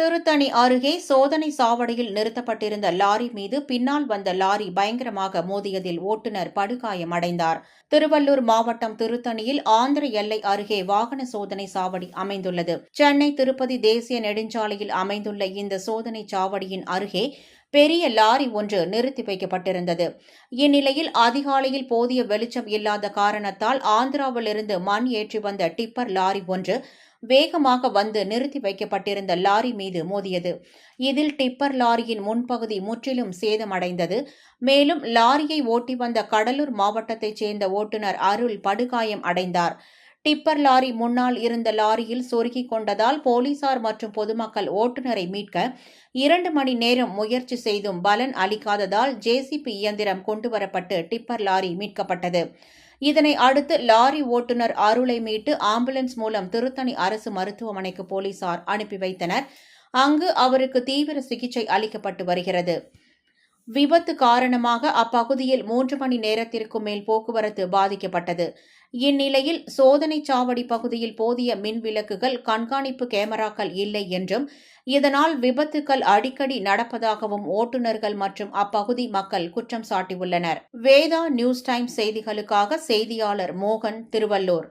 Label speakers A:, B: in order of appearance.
A: திருத்தணி அருகே சோதனை சாவடியில் நிறுத்தப்பட்டிருந்த லாரி மீது பின்னால் வந்த லாரி பயங்கரமாக மோதியதில் ஓட்டுநர் படுகாயமடைந்தார். திருவள்ளூர் மாவட்டம் திருத்தணியில் ஆந்திர எல்லை அருகே வாகன சோதனை சாவடி அமைந்துள்ளது. சென்னை திருப்பதி தேசிய நெடுஞ்சாலையில் அமைந்துள்ள இந்த சோதனை சாவடியின் அருகே பெரிய லாரி ஒன்று நிறுத்தி வைக்கப்பட்டிருந்தது. இந்நிலையில் அதிகாலையில் போதிய வெளிச்சம் இல்லாத காரணத்தால் ஆந்திராவிலிருந்து மண் ஏற்றி வந்த டிப்பர் லாரி ஒன்று வேகமாக வந்து நிறுத்தி வைக்கப்பட்டிருந்த லாரி மீது மோதியது. இதில் டிப்பர் லாரியின் முன்பகுதி முற்றிலும் சேதமடைந்தது. மேலும் லாரியை ஓட்டி வந்த கடலூர் மாவட்டத்தைச் சேர்ந்த ஓட்டுநர் அருள் படுகாயம் அடைந்தார். டிப்பர் லாரி முன்னால் இருந்த லாரியில் சொருகிக் கொண்டதால் போலீசார் மற்றும் பொதுமக்கள் ஓட்டுநரை மீட்க இரண்டு மணி நேரம் முயற்சி செய்தும் பலன் அளிக்காததால் ஜேசிபி இயந்திரம் கொண்டுவரப்பட்டு டிப்பர் லாரி மீட்கப்பட்டது. இதனை அடுத்து லாரி ஓட்டுநர் அருளை மீட்டு ஆம்புலன்ஸ் மூலம் திருத்தணி அரசு மருத்துவமனைக்கு போலீசார் அனுப்பி வைத்தனர். அங்கு அவருக்கு தீவிர சிகிச்சை அளிக்கப்பட்டு வருகிறது. விபத்து காரணமாக அப்பகுதியில் மூன்று மணி நேரத்திற்கும் மேல் போக்குவரத்து பாதிக்கப்பட்டது. இந்நிலையில் சோதனை சாவடி பகுதியில் போதிய மின் விளக்குகள் கண்காணிப்பு கேமராக்கள் இல்லை என்றும் இதனால் விபத்துக்கள் அடிக்கடி நடப்பதாகவும் ஓட்டுநர்கள் மற்றும் அப்பகுதி மக்கள் குற்றம் சாட்டியுள்ளனர். வேதா நியூஸ் டைம் செய்திகளுக்காக செய்தியாளர் மோகன் திருவள்ளூர்.